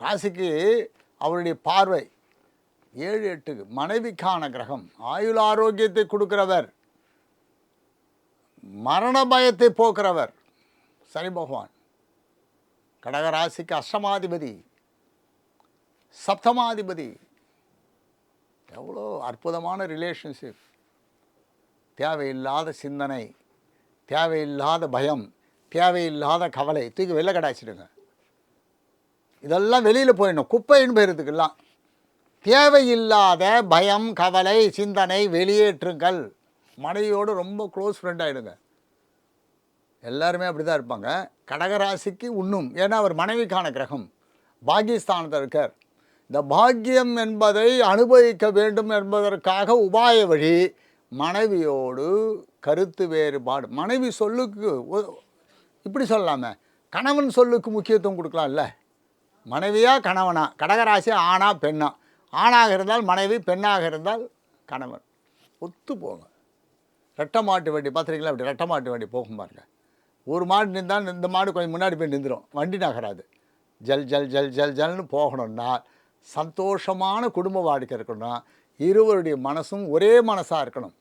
ராசிக்கு அவருடைய பார்வை ஏழு எட்டுக்கு. மனைவிக்கான கிரகம். ஆயுள் ஆரோக்கியத்தை கொடுக்கிறவர். மரண பயத்தை போக்குறவர். சனி பகவான். கடக ராசிக்கு அஷ்டமாதிபதி. சப்தமாதிபதி. எவ்வளோ அற்புதமான ரிலேஷன்ஷிப் தேவையில்லாத சிந்தனை. தேவையில்லாத பயம். தேவையில்லாத கவலை. தூக்கி வெளில கடாச்சிடுங்க இதெல்லாம் வெளியில் போயிடணும். குப்பைன்னு போயிருதுக்கெல்லாம் தேவையில்லாத பயம் கவலை சிந்தனை வெளியேற்றுங்கள். மனைவியோடு ரொம்ப க்ளோஸ் ஃப்ரெண்ட் ஆகிடுங்க எல்லாருமே அப்படி தான் இருப்பாங்க. கடகராசிக்கு உண்ணும். ஏன்னா அவர் மனைவிக்கான கிரகம். பாகிஸ்தானத்தில் இருக்கார். இந்த பாக்கியம் என்பதை அனுபவிக்க வேண்டும் என்பதற்காக உபாய வழி மனைவியோடு கருத்து வேறுபாடு. மனைவி சொல்லுக்கு இப்படி சொல்லலாமே. கணவன் சொல்லுக்கு முக்கியத்துவம் கொடுக்கலாம்ல? மனைவியா கணவனா? கடகராசி ஆணா பெண்ணா? ஆணாக இருந்தால் மனைவி பெண்ணாக இருந்தால் கணவன். ஒத்து போங்க. ரெட்டை மாட்டு வண்டி பார்த்துருக்கீங்களா? அப்படி ரெட்டை மாட்டு வண்டி போகும் பாருங்க. ஒரு மாடு நின்றால் இந்த மாடு கொஞ்சம் முன்னாடி போய் நின்றுடும் வண்டி நகராது. ஜல் ஜல் ஜல் ஜல் ஜல்னு போகணும்னா சந்தோஷமான குடும்ப வாழ்க்கை இருக்கணும்னா இருவருடைய மனசும் ஒரே மனசாக இருக்கணும்.